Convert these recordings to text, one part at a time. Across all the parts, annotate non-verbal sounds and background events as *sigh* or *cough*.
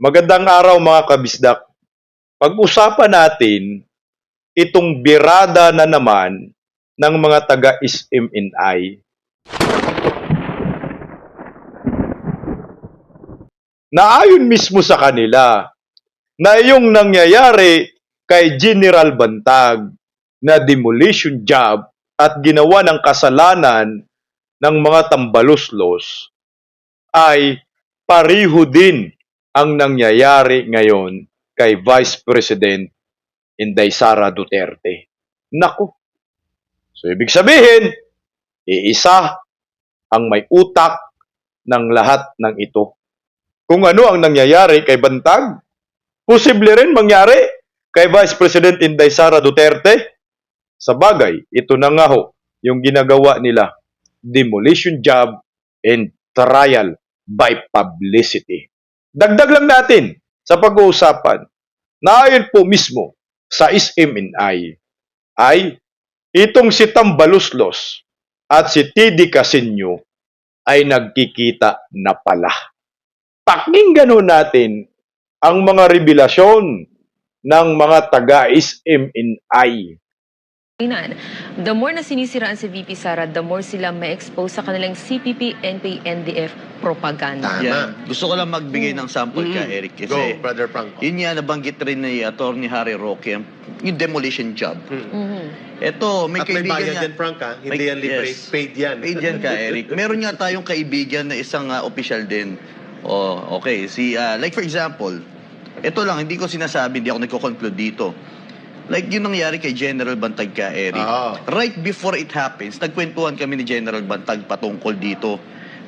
Magandang araw mga kabisdak. Pag-usapan natin itong birada na naman ng mga taga-SMNI. Na ayon mismo sa kanila na yung nangyayari kay General Bantag na demolition job at ginawa ng kasalanan ng mga tambaluslos ay pariho din ang nangyayari ngayon kay Vice President Inday Sara Duterte. Nako. So ibig sabihin, iisa ang may utak ng lahat ng ito. Kung ano ang nangyayari kay Bantag, posible rin mangyari kay Vice President Inday Sara Duterte. Sa bagay, ito na nga ho yung ginagawa nila, demolition job and trial by publicity. Dagdag lang natin sa pag-uusapan na ayon po mismo sa SMNI ay itong si Tambaluslos at si Tidi Casinyo ay nagkikita na pala. Pakinggan natin ang mga revelasyon ng mga taga-SMNI. The more na sinisiraan si VP Sara, the more sila may expose sa kanilang CPP, NP, NDF propaganda. Tama. Yan. Gusto ko lang magbigay ng sample ka, Mm. Eric. Go, Kasi Brother Franco. yun nga nabanggit rin ni Atty. Harry Roque, yung demolition job. Mm. Mhm. Ito, may At may kaibigan bayad niya. yan, Frank, ha? Hindi May- yan libre. yes. Paid yan. Paid yan ka, Eric. *laughs* Meron nga tayong kaibigan na isang uh, official din. Oh, okay. Si, ah, like for example, ito lang, hindi ko sinasabi, hindi ako nagko-conclude dito. Like yung nangyari kay General Bantag ka, Eric. Oo. Right before it happens, nagkwentuhan kami ni General Bantag patungkol dito.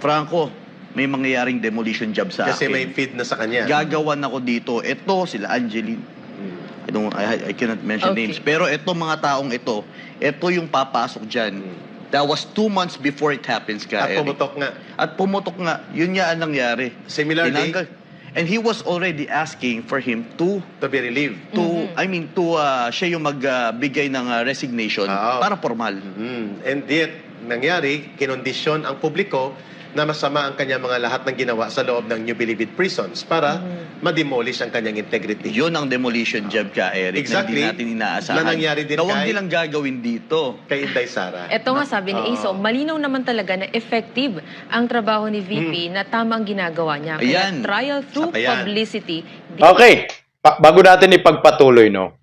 Franco, may mangyayaring demolition job sa Kasi akin. may feed na sa kanya. Gagawan ako dito. Ito, sila Angeline. Mm. I, don't, I, I cannot mention Okay. names. Pero ito mga taong ito, ito yung papasok dyan. Mm. That was two months before it happens ka, At Eric. pumutok nga. At pumutok nga. Yun nga ang nangyari. Similarly, Tinanggal. And he was already asking for him to, to be relieved. to Mhm. I mean, to, uh, siya yung magbigay ng uh, resignation Oo. para formal. Mm. And yet, nangyari, kinondisyon ang publiko na masama ang kanya mga lahat ng ginawa sa loob ng New Bilibid prisons para Mhm. ma-demolish ang kanyang integrity. Yun ang demolition job ka, Eric, Exactly. na hindi natin inaasahan. Na nangyari din na huwag kay- nilang gagawin dito. Kay Inday Sara. Ito nga sabi ni. ASO, malinaw naman talaga na effective ang trabaho ni VP na tama ang ginagawa niya. Kaya Ayan. trial through Saka yan. publicity. di- Okay, pa- bago natin ipagpatuloy, no?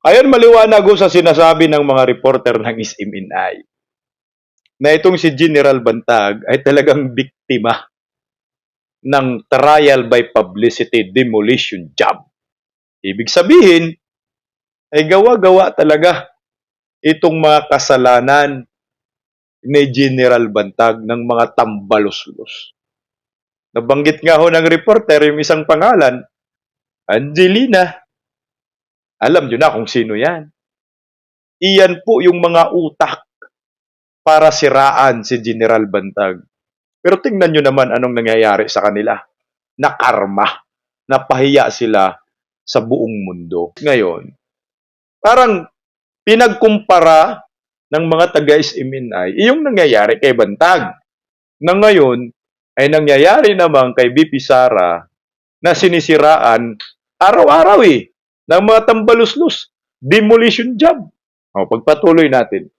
Ayon maliwanag ho sa sinasabi ng mga reporter ng SMNI na itong si General Bantag ay talagang biktima ng trial by publicity demolition job. Ibig sabihin, ay gawa-gawa talaga itong mga kasalanan ni General Bantag ng mga tambaluslos. Nabanggit nga ho ng reporter yung isang pangalan, Angelina. Alam nyo na kung sino yan. Iyan po yung mga utak para siraan si General Bantag. Pero tingnan nyo naman anong nangyayari sa kanila. Na karma. Napahiya sila sa buong mundo. Ngayon, parang pinagkumpara ng mga taga-SMNI yung nangyayari kay Bantag. Na ngayon ay nangyayari naman kay BP Sara na sinisiraan araw-araw eh ng mga tambaluslos. Demolition job. O, pagpatuloy natin.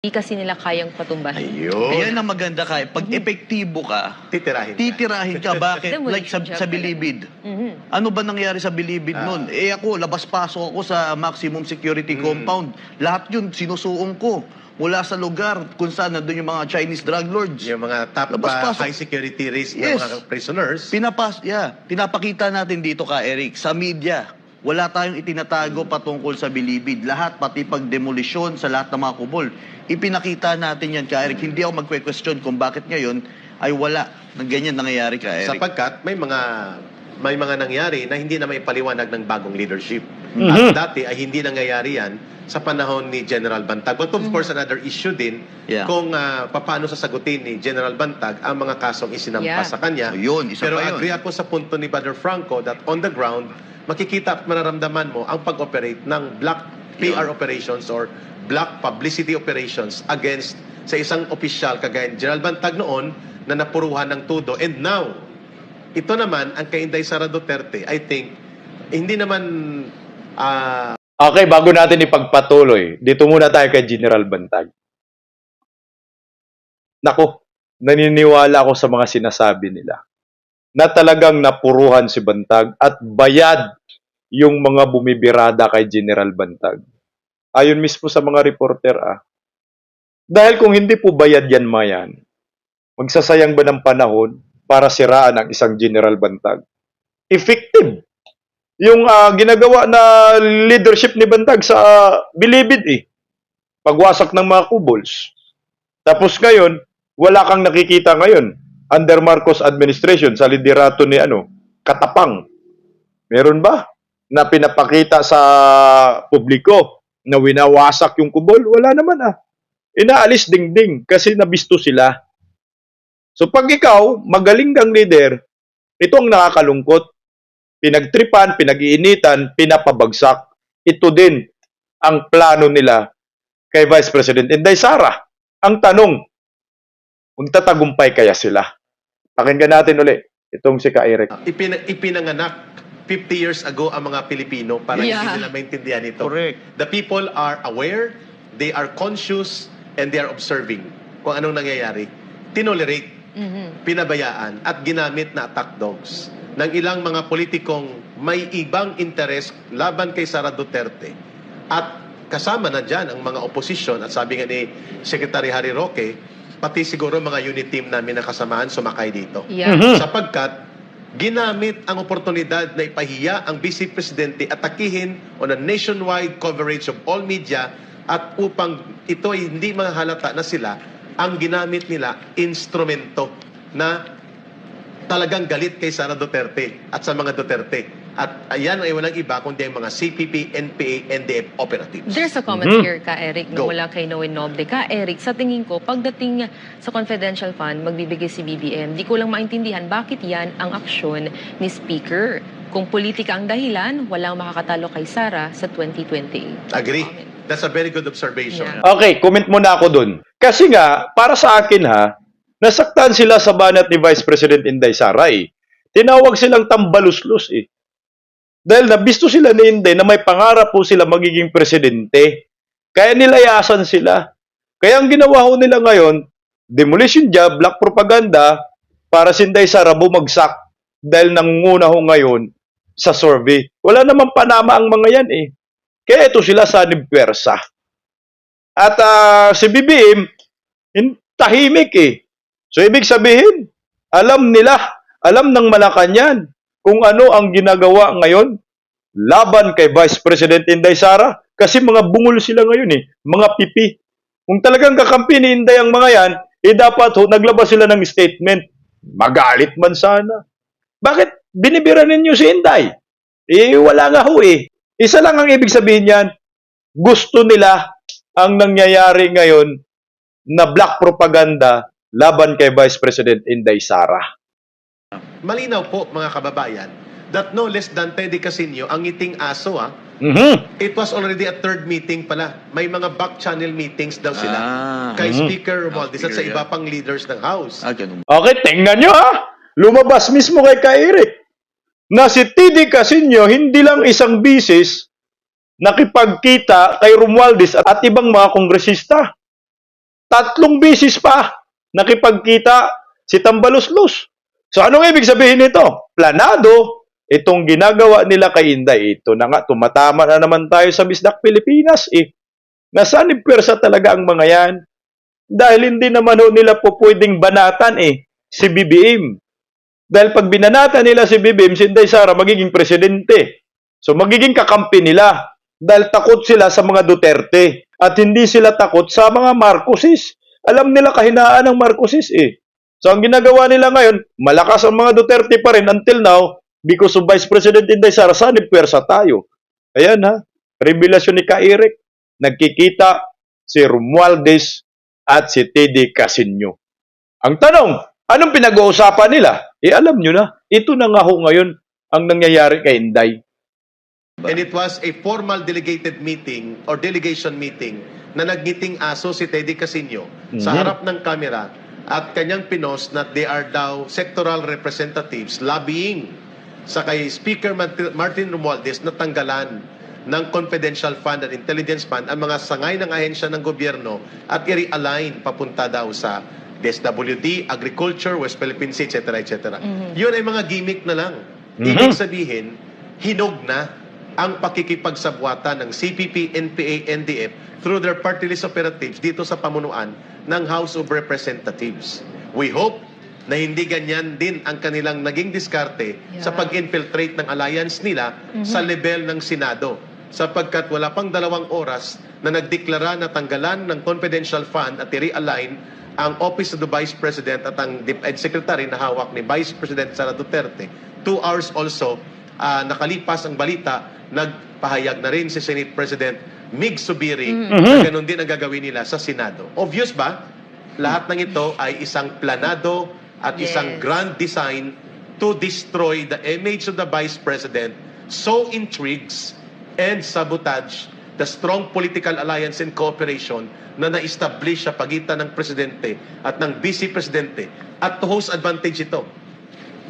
Di kasi nila kayang patumbahin. Ayun. Ayan ang maganda ka. Pag epektibo ka, Titirahin ka. titirahin ka. Bakit? like sa, sa. Bilibid. Mhm. Ano ba nangyari sa Bilibid Ah. nun? Eh ako, labas-pasok ako sa maximum security Mm. compound. Lahat yun, sinusuong ko. Mula sa lugar kung saan nandun yung mga Chinese drug lords. Yung mga top Labas, uh, pasok. high security risk Yes. ng mga prisoners. Pinapas, yeah, pinapakita natin dito ka, Eric, sa media. Wala tayong itinatago patungkol sa Bilibid. Lahat, pati pag-demolisyon sa lahat ng mga kubol. Ipinakita natin yan ka, Eric. Hindi ako magkwe-question kung bakit ngayon ay wala ng ganyan nangyayari ka, Eric. sapagkat may mga may mga nangyari na hindi na may paliwanag ng bagong leadership. Mhm. At dati ay hindi nangyayari yan sa panahon ni General Bantag. But of course, another issue din Yeah. kung uh, paano sasagutin ni General Bantag ang mga kasong isinampas Yeah. sa kanya. So, yun, isa Pero pa yun. agree ako sa punto ni Brother Franco that on the ground, makikita at mararamdaman mo ang pag-operate ng black PR operations or black publicity operations against sa isang opisyal kagaya General Bantag noon na napuruhan ng tudo and now Ito naman, ang kay Inday Sara Duterte, I think, hindi naman ah, Okay, bago natin ipagpatuloy, dito muna tayo kay General Bantag. Nako, naniniwala ako sa mga sinasabi nila na talagang napuruhan si Bantag at bayad yung mga bumibirada kay General Bantag. Ayon mismo sa mga reporter ah. Dahil kung hindi po bayad yan mayan, magsasayang ba ng panahon para siraan ang isang General Bantag? Effective yung ah, ginagawa na leadership ni Bantag sa ah, Bilibid eh. Pagwasak ng mga kubols. Tapos ngayon, wala kang nakikita ngayon under Marcos administration sa liderato ni ano, Katapang. Meron ba na pinapakita sa publiko na winawasak yung kubol? Wala naman ah. Inaalis dingding kasi nabisto sila. So pag ikaw, magaling kang leader, ito ang nakakalungkot pinagtripan, pinag-iinitan, pinapabagsak. Ito din ang plano nila kay Vice President Inday Sara. Ang tanong, kung kaya sila? Pakinggan natin uli itong si Ka Eric. ipina- ipinanganak 50 years ago ang mga Pilipino para Yeah. hindi nila maintindihan ito. Correct. The people are aware, they are conscious, and they are observing kung anong nangyayari. Tinolerate, Mhm. pinabayaan, at ginamit na attack dogs ng ilang mga politikong may ibang interes laban kay Sara Duterte. At kasama na dyan ang mga oposisyon at sabi nga ni Secretary Harry Roque, pati siguro mga unit team namin na kasamahan sumakay dito. Yeah. Mhm. Sapagkat ginamit ang oportunidad na ipahiya ang Vice Presidente at takihin on a nationwide coverage of all media at upang ito ay hindi mahalata na sila ang ginamit nila instrumento na talagang galit kay Sara Duterte at sa mga Duterte. At ayan ay walang iba kundi ang mga CPP, NPA, NDF operatives. There's a comment Mhm. here, Ka Eric, na Go. mula kay Noe Noble. Ka Eric, sa tingin ko, pagdating sa confidential fund, magbibigay si BBM, di ko lang maintindihan bakit yan ang aksyon ni Speaker. Kung politika ang dahilan, walang makakatalo kay Sara sa 2028. Agree. That's a very good observation. Yeah. Okay, comment muna ako dun. Kasi nga, para sa akin ha, nasaktan sila sa banat ni Vice President Inday Sara eh. Tinawag silang tambaluslos eh. Dahil nabisto sila ni Inday na may pangarap po sila magiging presidente. Kaya nilayasan sila. Kaya ang ginawa ho nila ngayon, demolition job, black propaganda, para si Inday Sara bumagsak dahil nangunguna ho ngayon sa survey. Wala namang panama ang mga yan eh. Kaya ito sila sa Pwersa. At ah, si BBM, hin- tahimik eh. So, ibig sabihin, alam nila, alam ng Malacanang kung ano ang ginagawa ngayon laban kay Vice President Inday Sara. Kasi mga bungol sila ngayon eh, mga pipi. Kung talagang kakampi ni Inday ang mga yan, eh dapat ho, naglabas sila ng statement. Magalit man sana. Bakit binibira ninyo si Inday? Eh, wala nga ho eh. Isa lang ang ibig sabihin yan, gusto nila ang nangyayari ngayon na black propaganda laban kay Vice President Inday Sara. Malinaw po mga kababayan that no less than Teddy Casino ang ngiting aso ah, Mhm. It was already a third meeting pala. May mga back channel meetings daw sila. Ah. Kay Mhm. Speaker Romualdez at sa iba pang leaders ng House. Ah, ganun. Okay, tingnan nyo ha. Lumabas mismo kay Kairik na si Tidi Casino hindi lang isang bisis nakipagkita kay Romualdez at ibang mga kongresista. Tatlong bisis pa nakipagkita si Tambaluslus. So anong ibig sabihin nito? Planado itong ginagawa nila kay Inday. Ito na nga, tumatama na naman tayo sa Bisdak Pilipinas eh. Nasaan pwersa talaga ang mga yan? Dahil hindi naman nila po pwedeng banatan eh, si BBM. Dahil pag binanatan nila si BBM, si Inday Sara magiging presidente. So magiging kakampi nila. Dahil takot sila sa mga Duterte. At hindi sila takot sa mga Marcoses. Alam nila kahinaan ng Marcoses eh. So ang ginagawa nila ngayon, malakas ang mga Duterte pa rin until now because of Vice President Inday Sara, saan pwersa tayo? Ayan ha, revelasyon ni Kairek. Nagkikita si Romualdez at si Teddy Casino. Ang tanong, anong pinag-uusapan nila? Eh alam nyo na, ito na nga ho ngayon ang nangyayari kay Inday. And it was a formal delegated meeting or delegation meeting na nagniting aso si Teddy Casino sa Mhm. harap ng kamera at kanyang pinos na they are daw sectoral representatives lobbying sa kay Speaker Martin Romualdez na tanggalan ng confidential fund at intelligence fund ang mga sangay ng ahensya ng gobyerno at i-realign papunta daw sa DSWD, Agriculture, West Philippine Sea, etc. etc. Yun ay mga gimmick na lang. Ibig sabihin, hinog na ang pakikipagsabwatan ng CPP, NPA, NDF through their party list operatives dito sa pamunuan ng House of Representatives. We hope na hindi ganyan din ang kanilang naging diskarte Yeah. sa pag-infiltrate ng alliance nila sa level ng Senado sapagkat wala pang dalawang oras na nagdeklara na tanggalan ng confidential fund at i-realign ang Office of the Vice President at ang DepEd Secretary na hawak ni Vice President Sara Duterte. Two hours also, ah, nakalipas ang balita, nagpahayag na rin si Senate President Mig Subiri na ganun din ang gagawin nila sa Senado. Obvious ba? Lahat ng ito ay isang planado at Yes. isang grand design to destroy the image of the Vice President, sow intrigues and sabotage the strong political alliance and cooperation na na-establish sa pagitan ng Presidente at ng Vice Presidente at to whose advantage ito?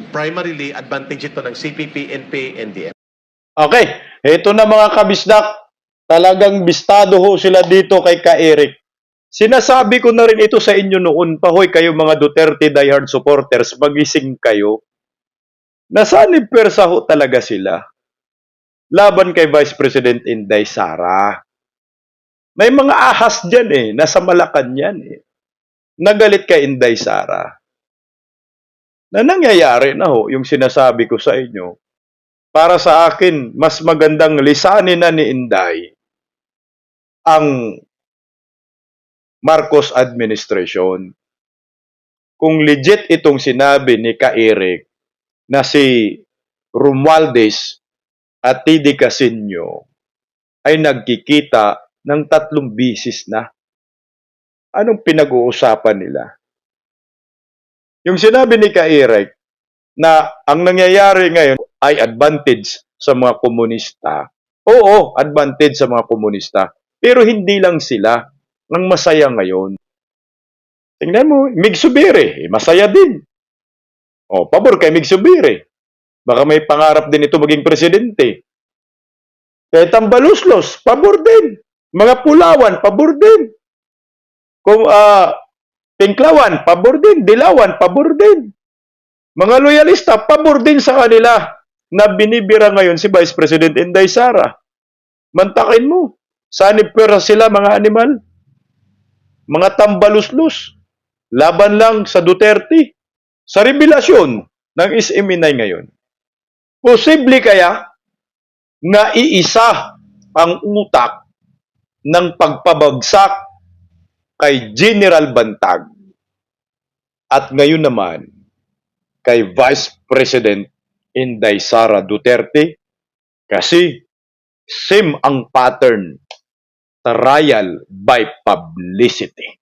Primarily, advantage ito ng CPP, NPA, NDF. Okay, ito na mga kabisdak. Talagang bistado ho sila dito kay Ka Eric. Sinasabi ko na rin ito sa inyo noon pa, hoy kayo mga Duterte diehard supporters, magising kayo. Nasanib persa ho talaga sila. Laban kay Vice President Inday Sara. May mga ahas dyan eh, nasa Malacanang eh. Nagalit kay Inday Sara. Na nangyayari na ho, yung sinasabi ko sa inyo, para sa akin, mas magandang lisanin na ni Inday ang Marcos administration. Kung legit itong sinabi ni Ka Eric na si Romualdez at Tidi Casino ay nagkikita ng tatlong bisis na. Anong pinag-uusapan nila? Yung sinabi ni Ka Eric na ang nangyayari ngayon ay advantage sa mga komunista. Oo, advantage sa mga komunista. Pero hindi lang sila ang masaya ngayon. Tingnan mo, Mig Subiri, eh, masaya din. O, pabor kay Mig Subiri. Baka may pangarap din ito maging presidente. Kaya Tambaluslos, pabor din. Mga Pulawan, pabor din. Kung ah, Tinklawan, pabor din. Dilawan, pabor din. Mga loyalista, pabor din sa kanila na binibira ngayon si Vice President Inday Sara. Mantakin mo. Sanib pera sila mga animal. Mga tambaluslus. Laban lang sa Duterte. Sa revelasyon ng SMNI ngayon. Posible kaya na iisa ang utak ng pagpabagsak kay General Bantag at ngayon naman kay Vice President Inday Sara Duterte kasi same ang pattern trial by publicity.